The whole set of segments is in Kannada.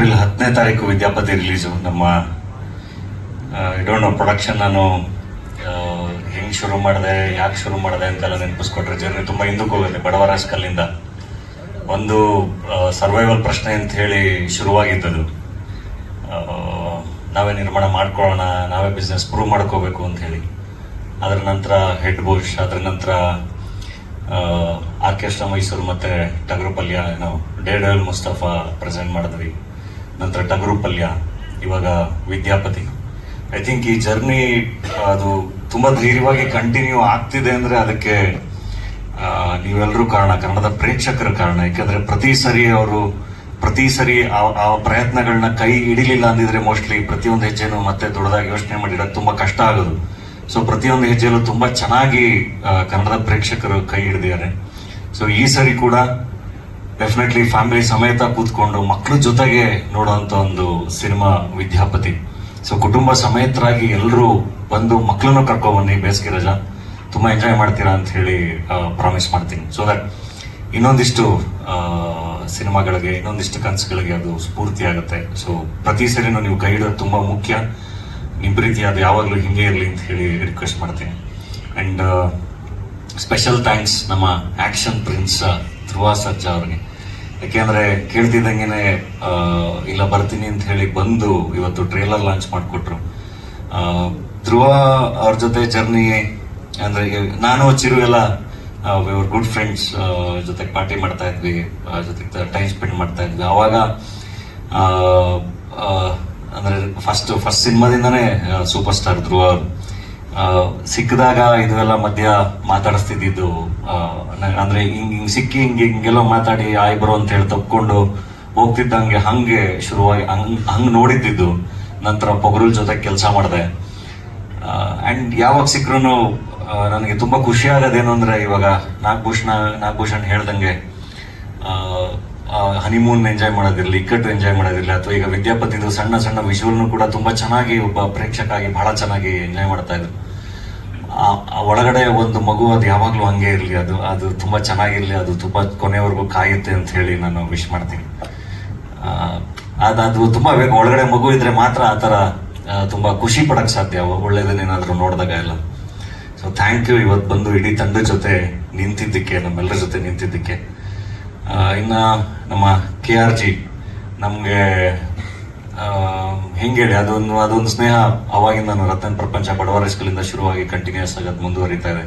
ಏಪ್ರಿಲ್ ಹತ್ತನೇ ತಾರೀಕು ವಿದ್ಯಾಪತಿ ರಿಲೀಸು. ನಮ್ಮ ಇಡೋಣ ಪ್ರೊಡಕ್ಷನ್ ನಾನು ಹೆಂಗೆ ಶುರು ಮಾಡಿದೆ, ಯಾಕೆ ಶುರು ಮಾಡಿದೆ ಅಂತೆಲ್ಲ ನೆನಪಿಸ್ಕೊಟ್ರೆ ಜರ್ನಿ ತುಂಬ ಹಿಂದಕ್ಕೆ ಹೋಗುತ್ತೆ, ಬಡವರ ಕಲ್ಲಿಂದ ಒಂದು ಸರ್ವೈವಲ್ ಪ್ರಶ್ನೆ ಅಂತ ಹೇಳಿ ಶುರುವಾಗಿದ್ದದು. ನಾವೇ ನಿರ್ಮಾಣ ಮಾಡ್ಕೊಳ್ಳೋಣ, ನಾವೇ ಬಿಸ್ನೆಸ್ ಪ್ರೂವ್ ಮಾಡ್ಕೋಬೇಕು ಅಂತ ಹೇಳಿ. ಅದರ ನಂತರ ಹೆಡ್ ಬುಷ್ ಅದರ ನಂತರ ಆರ್ಕೆಸ್ಟ್ರಾ ಮೈಸೂರು ಮತ್ತು ಟಗರುಪಲ್ಯ ನಾವು ಡೇಡಲ್ ಮುಸ್ತಫಾ ಪ್ರೆಸೆಂಟ್ ಮಾಡಿದ್ವಿ. ನಂತರ ಟಗರು ಪಲ್ಯ ಇವಾಗ ವಿದ್ಯಾಪತಿ. ಐ ಥಿಂಕ್ ಈ ಜರ್ನಿ ಅದು ತುಂಬಾ ಧೈರ್ಯವಾಗಿ ಕಂಟಿನ್ಯೂ ಆಗ್ತಿದೆ ಅಂದ್ರೆ ಅದಕ್ಕೆ ನೀವೆಲ್ಲರೂ ಕಾರಣ, ಕನ್ನಡದ ಪ್ರೇಕ್ಷಕರ ಕಾರಣ. ಯಾಕಂದ್ರೆ ಪ್ರತಿ ಸರಿ ಅವರು, ಪ್ರತಿ ಸರಿ ಆ- ಪ್ರಯತ್ನಗಳನ್ನ ಕೈ ಹಿಡಿಲಿಲ್ಲ ಅಂದಿದ್ರೆ ಮೋಸ್ಟ್ಲಿ ಪ್ರತಿಯೊಂದು ಹೆಜ್ಜೆನೂ ಮತ್ತೆ ದೊಡ್ಡದಾಗಿ ಯೋಚನೆ ಮಾಡಿಡೋದು ತುಂಬಾ ಕಷ್ಟ ಆಗೋದು. ಸೊ ಪ್ರತಿಯೊಂದು ಹೆಜ್ಜೆಯಲ್ಲೂ ತುಂಬಾ ಚೆನ್ನಾಗಿ ಕನ್ನಡದ ಪ್ರೇಕ್ಷಕರು ಕೈ ಹಿಡಿದಿದ್ದಾರೆ. ಸೊ ಈ ಸರಿ ಕೂಡ ಡೆಫಿನೆಟ್ಲಿ ಫ್ಯಾಮಿಲಿ ಸಮೇತ ಕೂತ್ಕೊಂಡು ಮಕ್ಕಳ ಜೊತೆಗೆ ನೋಡುವಂತ ಒಂದು ಸಿನಿಮಾ ವಿದ್ಯಾಪತಿ. ಸೊ ಕುಟುಂಬ ಸಮೇತರಾಗಿ ಎಲ್ಲರೂ ಬಂದು ಮಕ್ಕಳನ್ನು ಕರ್ಕೊಬನ್ನಿ ಬನ್ನಿ ಬೇಸಿಗೆ ರಜಾ. ತುಂಬಾ ಎಂಜಾಯ್ ಮಾಡ್ತೀರಾ ಅಂತ ಹೇಳಿ ಪ್ರಾಮಿಸ್ ಮಾಡ್ತೀನಿ. ಸೊ ದಟ್ ಇನ್ನೊಂದಿಷ್ಟು ಸಿನಿಮಾಗಳಿಗೆ, ಇನ್ನೊಂದಿಷ್ಟು ಕನಸುಗಳಿಗೆ ಅದು ಸ್ಫೂರ್ತಿ ಆಗುತ್ತೆ. ಸೊ ಪ್ರತಿ ಸರಿನೂ ನೀವು ಕೈ ಹಿಡೋದು ತುಂಬಾ ಮುಖ್ಯ. ನಿಮ್ಮ ಪ್ರೀತಿ ಅದು ಯಾವಾಗಲೂ ಹಿಂಗೆ ಇರಲಿ ಅಂತ ಹೇಳಿ ರಿಕ್ವೆಸ್ಟ್ ಮಾಡ್ತೀನಿ. ಅಂಡ್ ಸ್ಪೆಷಲ್ ಥ್ಯಾಂಕ್ಸ್ ನಮ್ಮ ಆಕ್ಷನ್ ಪ್ರಿನ್ಸ್ ಧ್ರುವ ಸರ್ಜಾ ಅವ್ರಿಗೆ. ಯಾಕೆಂದ್ರೆ ಕೇಳ್ತಿದ್ದಂಗೆನೆ ಇಲ್ಲ ಬರ್ತೀನಿ ಅಂತ ಹೇಳಿ ಬಂದು ಇವತ್ತು ಟ್ರೇಲರ್ ಲಾಂಚ್ ಮಾಡಿಕೊಟ್ರು. ಧ್ರುವ ಅವ್ರ ಜೊತೆ ಜರ್ನಿ ಅಂದ್ರೆ ನಾನು ಚಿರು ಎಲ್ಲ ಗುಡ್ ಫ್ರೆಂಡ್ಸ್ ಜೊತೆಗೆ ಪಾರ್ಟಿ ಮಾಡ್ತಾ ಇದ್ವಿ ಜೊತೆ ಟೈಮ್ ಸ್ಪೆಂಡ್ ಮಾಡ್ತಾ ಇದ್ವಿ. ಅವಾಗ ಅಂದ್ರೆ ಫಸ್ಟ್ ಫಸ್ಟ್ ಸಿನಿಮಾದಿಂದಾನೇ ಸೂಪರ್ ಸ್ಟಾರ್ ಧ್ರುವ ಸಿಕ್ಕಿದಾಗ ಇದೆಲ್ಲ ಮಧ್ಯ ಮಾತಾಡಿಸ್ತಿದ್ದು ಅಂದ್ರೆ ಹಿಂಗ್ ಹಿಂಗ್ ಸಿಕ್ಕಿ ಹಿಂಗೆ ಹಿಂಗೆಲ್ಲ ಮಾತಾಡಿ, ಆಯ್ ಬರೋ ಅಂತ ಹೇಳಿ ತಪ್ಕೊಂಡು ಹೋಗ್ತಿದ್ದಂಗೆ ಹಂಗೆ ಶುರುವಾಗಿ ಹಂಗ್ ಹಂಗ್ ನೋಡಿದ್ದಿದ್ದು. ನಂತರ ಪೊಗರುಲ್ ಜೊತೆ ಕೆಲಸ ಮಾಡಿದೆ. ಅಂಡ್ ಯಾವಾಗ ಸಿಕ್ಕರೂ ನನಗೆ ತುಂಬಾ ಖುಷಿ ಆಗೋದೇನು ಅಂದ್ರೆ ಇವಾಗ ನಾಗಭೂಷಣ, ನಾಗಭೂಷಣ್ ಹೇಳ್ದಂಗೆ ಹನಿಮೂನ್ ಎಂಜಾಯ್ ಮಾಡೋದಿರಲಿ, ಇಕ್ಕಟ್ಟು ಎಂಜಾಯ್ ಮಾಡೋದಿರಲಿ, ಅಥವಾ ಈಗ ವಿದ್ಯಾಪತಿದು ಸಣ್ಣ ಸಣ್ಣ ವಿಜುವಲ್ನು ಕೂಡ ತುಂಬಾ ಚೆನ್ನಾಗಿ ಒಬ್ಬ ಪ್ರೇಕ್ಷಕ ಆಗಿ ಬಹಳ ಚೆನ್ನಾಗಿ ಎಂಜಾಯ್ ಮಾಡ್ತಾ ಇದ್ರು. ಒಳಗಡೆ ಒಂದು ಮಗು ಅದು ಯಾವಾಗಲೂ ಹಂಗೆ ಇರ್ಲಿ, ಅದು ಅದು ತುಂಬಾ ಚೆನ್ನಾಗಿರಲಿ, ಅದು ತುಂಬಾ ಕೊನೆವರೆಗೂ ಕಾಯುತ್ತೆ ಅಂತ ಹೇಳಿ ನಾನು ವಿಶ್ ಮಾಡ್ತೀನಿ. ಅದ್, ಅದು ತುಂಬಾ ಒಳಗಡೆ ಮಗು ಇದ್ರೆ ಮಾತ್ರ ಆ ಥರ ತುಂಬ ಖುಷಿ ಪಡಕ್ ಸಾಧ್ಯ ಏನಾದರೂ ನೋಡಿದಾಗ ಎಲ್ಲ. ಸೊ ಥ್ಯಾಂಕ್ ಯು ಇವತ್ತು ಬಂದು ಇಡೀ ತಂಡದ ಜೊತೆ ನಿಂತಿದ್ದಕ್ಕೆ ನಮ್ಮೆಲ್ಲರ ಜೊತೆ ನಿಂತಿದ್ದಕ್ಕೆ. ಇನ್ನ ನಮ್ಮ ಕೆ ಆರ್ ಜಿ ನಮಗೆ ಆ, ಹೇಳಿ ಅದೊಂದು ಅದೊಂದು ಸ್ನೇಹ ಅವಾಗಿಂದ ರತನ್ ಪ್ರಪಂಚ ಬಡವರ ಸ್ಕೂಲಿಂದ ಶುರುವಾಗಿ ಕಂಟಿನ್ಯೂಸ್ ಆಗಿ ಅದು ಮುಂದುವರಿತಾ ಇದೆ.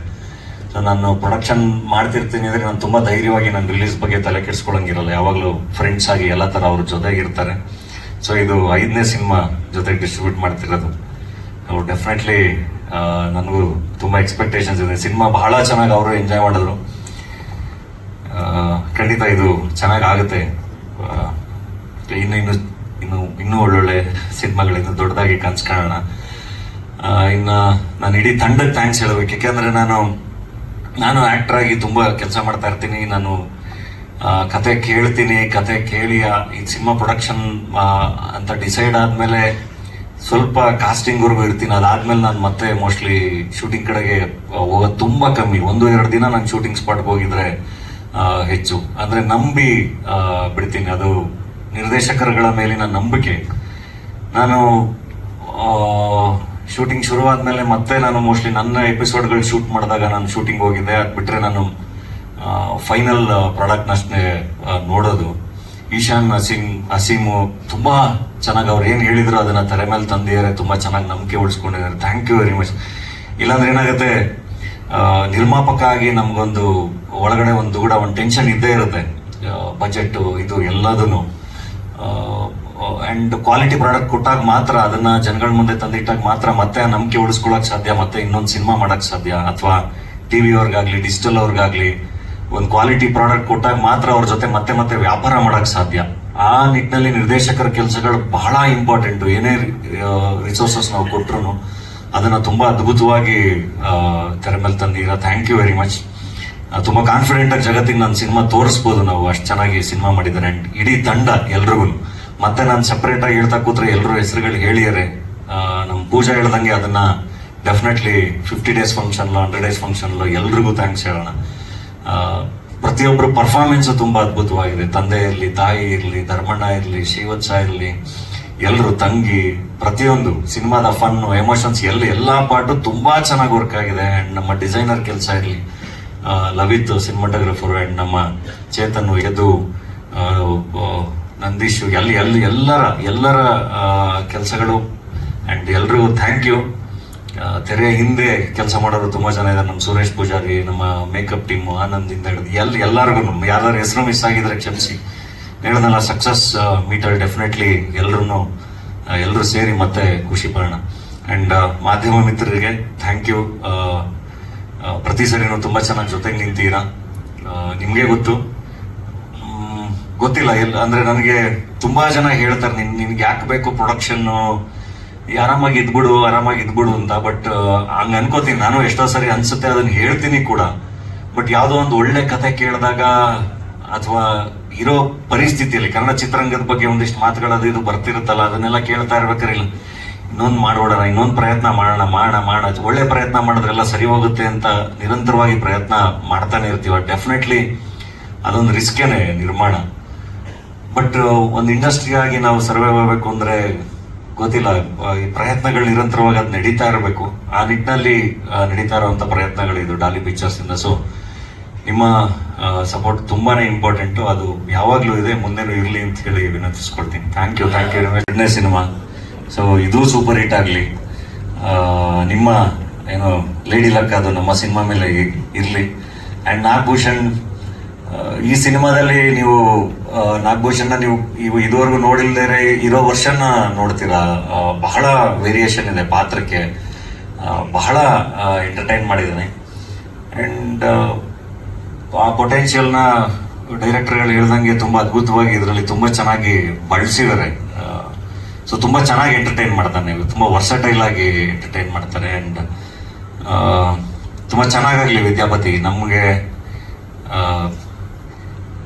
ಸೊ ನಾನು ಪ್ರೊಡಕ್ಷನ್ ಮಾಡ್ತಿರ್ತೀನಿ ಅಂದರೆ ನಾನು ತುಂಬಾ ಧೈರ್ಯವಾಗಿ ನಾನು ರಿಲೀಸ್ ಬಗ್ಗೆ ತಲೆ ಕೆಡಿಸ್ಕೊಳಂಗಿರಲ್ಲ. ಯಾವಾಗಲೂ ಫ್ರೆಂಡ್ಸ್ ಆಗಿ ಎಲ್ಲ ತರ ಅವ್ರ ಜೊತೆಗಿರ್ತಾರೆ ಸೊ ಇದು ಐದನೇ ಸಿನಿಮಾ ಜೊತೆಗೆ ಡಿಸ್ಟ್ರಿಬ್ಯೂಟ್ ಮಾಡ್ತಿರೋದು. ಡೆಫಿನೆಟ್ಲಿ ನನಗೂ ತುಂಬಾ ಎಕ್ಸ್ಪೆಕ್ಟೇಷನ್ಸ್ ಇದೆ. ಸಿನಿಮಾ ಬಹಳ ಚೆನ್ನಾಗಿ ಅವರು ಎಂಜಾಯ್ ಮಾಡಿದ್ರು. ಖಂಡಿತ ಇದು ಚೆನ್ನಾಗಿ ಆಗುತ್ತೆ ಇನ್ನು ಇನ್ನು ಇನ್ನು ಇನ್ನೂ ಒಳ್ಳೊಳ್ಳೆ ಸಿನಿಮಾಗಳಿಂದ ದೊಡ್ಡದಾಗಿ ಕನ್ಸ್ ಕಾಣೋಣ ಇನ್ನ ನಾನು ಇಡೀ ತಂಡಕ್ಕೆ ಥ್ಯಾಂಕ್ಸ್ ಹೇಳಬೇಕು. ಯಾಕೆಂದ್ರೆ ನಾನು ನಾನು ಆಕ್ಟರ್ ಆಗಿ ತುಂಬಾ ಕೆಲಸ ಮಾಡ್ತಾ ಇರ್ತೀನಿ. ನಾನು ಕತೆ ಕೇಳ್ತೀನಿ. ಕತೆ ಕೇಳಿ ಈ ಸಿನಿಮಾ ಪ್ರೊಡಕ್ಷನ್ ಅಂತ ಡಿಸೈಡ್ ಆದ್ಮೇಲೆ ಸ್ವಲ್ಪ ಕಾಸ್ಟಿಂಗ್ ವರ್ಗು ಇರ್ತೀನಿ. ಅದಾದ್ಮೇಲೆ ನಾನು ಮತ್ತೆ ಮೋಸ್ಟ್ಲಿ ಶೂಟಿಂಗ್ ಕಡೆಗೆ ಹೋಗೋದು ತುಂಬಾ ಕಮ್ಮಿ. ಒಂದು, ಎರಡು ದಿನ ನಾನು ಶೂಟಿಂಗ್ ಸ್ಪಾಟ್ಗೆ ಹೋಗಿದ್ರೆ ಹೆಚ್ಚು. ಅಂದ್ರೆ ನಂಬಿ ಬಿಡ್ತೀನಿ. ಅದು ನಿರ್ದೇಶಕರುಗಳ ಮೇಲಿನ ನಂಬಿಕೆ. ನಾನು ಶೂಟಿಂಗ್ ಶುರು ಆದ್ಮೇಲೆ ಮತ್ತೆ ನಾನು ಮೋಸ್ಟ್ಲಿ ನನ್ನ ಎಪಿಸೋಡ್ಗಳು ಶೂಟ್ ಮಾಡಿದಾಗ ನಾನು ಶೂಟಿಂಗ್ ಹೋಗಿದ್ದೆ. ಅದು ಬಿಟ್ರೆ ನಾನು ಫೈನಲ್ ಪ್ರಾಡಕ್ಟ್ ಅಷ್ಟೇ ನೋಡೋದು. ಈಶಾನ್, ಅಸೀಮ್, ಅಸೀಮು ತುಂಬಾ ಚೆನ್ನಾಗಿ ಅವ್ರು ಏನು ಹೇಳಿದ್ರು ಅದನ್ನ ತೆರೆ ಮೇಲೆ ತಂದಿದ್ದಾರೆ. ತುಂಬಾ ಚೆನ್ನಾಗಿ ನಂಬಿಕೆ ಉಳಿಸ್ಕೊಂಡಿದ್ದಾರೆ. ಥ್ಯಾಂಕ್ ಯು ವೆರಿ ಮಚ್ ಇಲ್ಲಾಂದ್ರೆ ಏನಾಗುತ್ತೆ? ನಿರ್ಮಾಪಕ ಆಗಿ ನಮ್ಗೊಂದು ಒಳಗಡೆ ಒಂದು ಕೂಡ ಒಂದು ಟೆನ್ಷನ್ ಇದ್ದೇ ಇರುತ್ತೆ. ಬಜೆಟ್ ಇದು ಎಲ್ಲದೂ ಅಂಡ್ ಕ್ವಾಲಿಟಿ ಪ್ರಾಡಕ್ಟ್ ಕೊಟ್ಟಾಗ ಮಾತ್ರ, ಅದನ್ನ ಜನಗಳ ಮುಂದೆ ತಂದಿಟ್ಟಾಗ ಮಾತ್ರ ಮತ್ತೆ ನಂಬಿಕೆ ಉಳಿಸ್ಕೊಳಕ್ ಸಾಧ್ಯ, ಮತ್ತೆ ಇನ್ನೊಂದು ಸಿನಿಮಾ ಮಾಡಕ್ ಸಾಧ್ಯ, ಅಥವಾ ಟಿವಿ ಅವ್ರಿಗಾಗ್ಲಿ ಡಿಜಿಟಲ್ ಅವ್ರಿಗಾಗ್ಲಿ, ಒಂದು ಕ್ವಾಲಿಟಿ ಪ್ರಾಡಕ್ಟ್ ಕೊಟ್ಟಾಗ ಮಾತ್ರ ಅವ್ರ ಜೊತೆ ಮತ್ತೆ ಮತ್ತೆ ವ್ಯಾಪಾರ ಮಾಡಕ್ ಸಾಧ್ಯ. ಆ ನಿಟ್ಟಿನಲ್ಲಿ ನಿರ್ದೇಶಕರ ಕೆಲಸಗಳು ಬಹಳ ಇಂಪಾರ್ಟೆಂಟ್ ಏನೇ ರಿಸೋರ್ಸಸ್ ನಾವು ಕೊಟ್ರು ಅದನ್ನ ತುಂಬಾ ಅದ್ಭುತವಾಗಿ ತೆರೆ ಮೇಲೆ ತಂದಿರ ಥ್ಯಾಂಕ್ ಯು ವೆರಿ ಮಚ್ ತುಂಬಾ ಕಾನ್ಫಿಡೆಂಟ್ ಆಗಿ ಜಗತ್ತಿಗೆ ನನ್ನ ಸಿನಿಮಾ ತೋರಿಸ್ಬೋದು ನಾವು. ಅಷ್ಟು ಚೆನ್ನಾಗಿ ಸಿನಿಮಾ ಮಾಡಿದ್ದಾರೆ. ಅಂಡ್ ಇಡೀ ತಂಡ ಎಲ್ರಿಗೂ. ಮತ್ತೆ ನಾನು ಸಪ್ರೇಟ್ ಆಗಿ ಹೇಳ್ತಾ ಕೂತ್ರೆ ಎಲ್ಲರೂ ಹೆಸರುಗಳು ಹೇಳಿಯಾರೆ ನಮ್ಮ ಪೂಜಾ ಹೇಳ್ದಂಗೆ ಅದನ್ನ definitely fifty days function hundred days function ಎಲ್ರಿಗೂ ಥ್ಯಾಂಕ್ಸ್ ಹೇಳೋಣ. ಪ್ರತಿಯೊಬ್ಬರು ಪರ್ಫಾರ್ಮೆನ್ಸ್ ತುಂಬಾ ಅದ್ಭುತವಾಗಿದೆ. ತಂದೆ ಇರಲಿ, ತಾಯಿ ಇರಲಿ, ಧರ್ಮಣ್ಣ ಇರಲಿ, ಶ್ರೀವತ್ಸ ಇರಲಿ ಎಲ್ಲರೂ ತಂಗಿ, ಪ್ರತಿಯೊಂದು ಸಿನಿಮಾದ ಫನ್ ಎಮೋಷನ್ಸ್ ಎಲ್ಲ ಎಲ್ಲಾ ಪಾರ್ಟು ತುಂಬಾ ಚೆನ್ನಾಗಿ ವರ್ಕ್ ಆಗಿದೆ. ಅಂಡ್ ನಮ್ಮ ಡಿಸೈನರ್ ಕೆಲಸ ಇರಲಿ ಲವಿತ್ ಸಿನಿಮಾಟೋಗ್ರಫರ್ ಅಂಡ್ ನಮ್ಮ ಚೇತನ್ ಯದು ನಂದೀಶ್, ಎಲ್ಲಿ ಎಲ್ಲಿ ಎಲ್ಲರ ಎಲ್ಲರ ಕೆಲಸಗಳು. ಅಂಡ್ ಎಲ್ರಿಗೂ ಥ್ಯಾಂಕ್ ಯು ತೆರೆಯ ಹಿಂದೆ ಕೆಲಸ ಮಾಡೋರು ತುಂಬಾ ಜನ ಇದ್ದಾರೆ ನಮ್ಮ ಸುರೇಶ್ ಪೂಜಾರಿ, ನಮ್ಮ ಮೇಕಪ್ ಟೀಮ್ ಆನಂದಿಂದ ಹಿಡಿದು, ಎಲ್ಲಿ ಎಲ್ಲರಿಗೂ ನಮ್ಮ ಯಾರ್ಯಾರ ಹೆಸರು ಮಿಸ್ ಆಗಿದ್ರೆ ಕ್ಷಮಿಸಿ. ಹೇಳಿದ್ನಲ್ಲ ಸಕ್ಸಸ್ ಮೀಟರ್ ಡೆಫಿನೆಟ್ಲಿ ಎಲ್ಲರೂ ಎಲ್ಲರೂ ಸೇರಿ ಮತ್ತೆ ಖುಷಿ ಪಡೋಣ. ಅಂಡ್ ಮಾಧ್ಯಮ ಮಿತ್ರರಿಗೆ ಥ್ಯಾಂಕ್ ಯು ಪ್ರತಿ ಸರಿನೂ ತುಂಬ ಚೆನ್ನಾಗಿ ಜೊತೆಗೆ ನಿಂತೀರಾ? ನಿಮಗೆ ಗೊತ್ತು. ಗೊತ್ತಿಲ್ಲ ಎಲ್ಲ ಅಂದ್ರೆ ನನಗೆ ತುಂಬಾ ಜನ ಹೇಳ್ತಾರೆ, ನಿನ್, ನಿನ್ಗೆ ಯಾಕೆ ಬೇಕು ಪ್ರೊಡಕ್ಷನ್ನು ಆರಾಮಾಗಿ ಇದ್ಬಿಡು ಆರಾಮಾಗಿ ಇದ್ಬಿಡು ಅಂತ ಬಟ್ ಹಂಗ ಅನ್ಕೋತೀನಿ. ನಾನು ಎಷ್ಟೋ ಸರಿ ಅನ್ಸುತ್ತೆ ಅದನ್ನ ಹೇಳ್ತೀನಿ ಕೂಡ. ಬಟ್ ಯಾವುದೋ ಒಂದು ಒಳ್ಳೆ ಕತೆ ಕೇಳಿದಾಗ, ಅಥವಾ ಇರೋ ಪರಿಸ್ಥಿತಿಯಲ್ಲಿ ಕನ್ನಡ ಚಿತ್ರರಂಗದ ಬಗ್ಗೆ ಒಂದಿಷ್ಟು ಮಾತುಗಳದು ಇದು ಬರ್ತಿರುತ್ತಲ್ಲ, ಅದನ್ನೆಲ್ಲ ಕೇಳ್ತಾ ಇರ್ಬೇಕಾರೆ ಇಲ್ಲ. ಇನ್ನೊಂದು ಮಾಡೋಣ ಇನ್ನೊಂದು ಪ್ರಯತ್ನ ಮಾಡೋಣ ಮಾಡೋಣ ಮಾಡೋಣ. ಒಳ್ಳೆ ಪ್ರಯತ್ನ ಮಾಡಿದ್ರೆಲ್ಲ ಸರಿ ಹೋಗುತ್ತೆ ಅಂತ ನಿರಂತರವಾಗಿ ಪ್ರಯತ್ನ ಮಾಡ್ತಾನೆ ಇರ್ತೀವ. ಡೆಫಿನೆಟ್ಲಿ ಅದೊಂದು ರಿಸ್ಕೇನೆ ನಿರ್ಮಾಣ. ಬಟ್ ಒಂದು ಇಂಡಸ್ಟ್ರಿ ಆಗಿ ನಾವು ಸರ್ವೈವ್ ಆಗಬೇಕು ಅಂದ್ರೆ ಗೊತ್ತಿಲ್ಲ. ಈ ಪ್ರಯತ್ನಗಳು ನಿರಂತರವಾಗಿ ಅದು ನಡೀತಾ ಇರಬೇಕು. ಆ ನಿಟ್ಟಿನಲ್ಲಿ ನಡೀತಾ ಪ್ರಯತ್ನಗಳು ಪ್ರಯತ್ನಗಳಿದು ಡಾಲಿ ಪಿಕ್ಚರ್ಸ್ ಇಂದ. ಸೊ ನಿಮ್ಮ ಸಪೋರ್ಟ್ ತುಂಬಾನೇ ಇಂಪಾರ್ಟೆಂಟ್ ಅದು ಯಾವಾಗಲೂ ಇದೆ, ಮುಂದೆನೂ ಇರಲಿ ಅಂತ ಹೇಳಿ ವಿನಂತಿಸ್ಕೊಳ್ತೀನಿ ಥ್ಯಾಂಕ್ ಯು ಥ್ಯಾಂಕ್ ಯು ಎರಡನೇ ಸಿನಿಮಾ ಸೊ ಇದು ಸೂಪರ್ ಹಿಟ್ ಆಗಲಿ. ನಿಮ್ಮ, ಏನು ಲೇಡಿ ಲಕ್ ಅದು ನಮ್ಮ ಸಿನಿಮಾ ಮೇಲೆ ಇರಲಿ. ಆ್ಯಂಡ್ ನಾಗಭೂಷಣ್ ಈ ಸಿನಿಮಾದಲ್ಲಿ ನೀವು ನಾಗಭೂಷಣ್ನ ನೀವು, ಇವು ಇದುವರೆಗೂ ನೋಡಿಲ್ದೇ ಇರೋ ವರ್ಷನ ನೋಡ್ತೀರಾ? ಬಹಳ ವೇರಿಯೇಷನ್ ಇದೆ ಪಾತ್ರಕ್ಕೆ. ಬಹಳ ಎಂಟರ್ಟೈನ್ ಮಾಡಿದ್ದಾನೆ. ಅಂಡ್ ಆ ಪೊಟೆನ್ಷಿಯಲ್ನ ಡೈರೆಕ್ಟರ್ಗಳು ಹೇಳ್ದಂಗೆ ತುಂಬಾ ಅದ್ಭುತವಾಗಿ ಇದರಲ್ಲಿ ತುಂಬಾ ಚೆನ್ನಾಗಿ ಬಳಸಿದ್ದಾರೆ. ಸೊ ತುಂಬಾ ಚೆನ್ನಾಗಿ ಎಂಟರ್ಟೈನ್ ಮಾಡ್ತಾನೆ ತುಂಬಾ ವರ್ಸಟೈಲ್ ಆಗಿ ಎಂಟರ್ಟೈನ್ ಮಾಡ್ತಾರೆ ಅಂಡ್ ತುಂಬಾ ಚೆನ್ನಾಗಾಗ್ಲಿ ವಿದ್ಯಾಪತಿ, ನಮಗೆ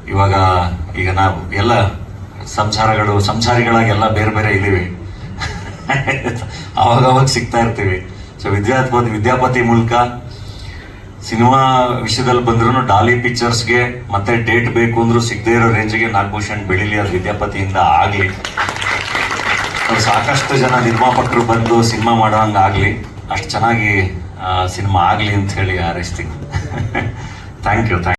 ಇವಾಗ ಈಗ ನಾವು ಎಲ್ಲ ಸಂಸಾರಗಳು, ಸಂಸಾರಿಗಳಾಗಿ ಎಲ್ಲ ಬೇರೆ ಬೇರೆ ಇದೀವಿ ಅವಾಗ ಅವಾಗ ಸಿಗ್ತಾ ಇರ್ತೀವಿ. ಸೊ ವಿದ್ಯಾಪತಿ ವಿದ್ಯಾಪತಿ ಮೂಲಕ ಸಿನಿಮಾ ವಿಷಯದಲ್ಲಿ ಬಂದ್ರು ಡಾಲಿ ಪಿಕ್ಚರ್ಸ್ಗೆ ಮತ್ತೆ ಡೇಟ್ ಬೇಕು ಅಂದ್ರೂ ಸಿಗದೆ ಇರೋ ರೇಂಜ್ಗೆ ನಾಗಭೂಷಣ್ ಬೆಳಿಲಿ ಅದು ವಿದ್ಯಾಪತಿಯಿಂದ ಆಗ್ಲಿ. ಸಾಕಷ್ಟು ಜನ ನಿರ್ಮಾಪಕರು ಬಂದು ಸಿನಿಮಾ ಮಾಡೋಂಗ ಆಗ್ಲಿ. ಅಷ್ಟು ಚೆನ್ನಾಗಿ ಸಿನಿಮಾ ಆಗ್ಲಿ ಅಂತ ಹೇಳಿ ಹಾರೈಸ್ತೀನಿ. Thank you thank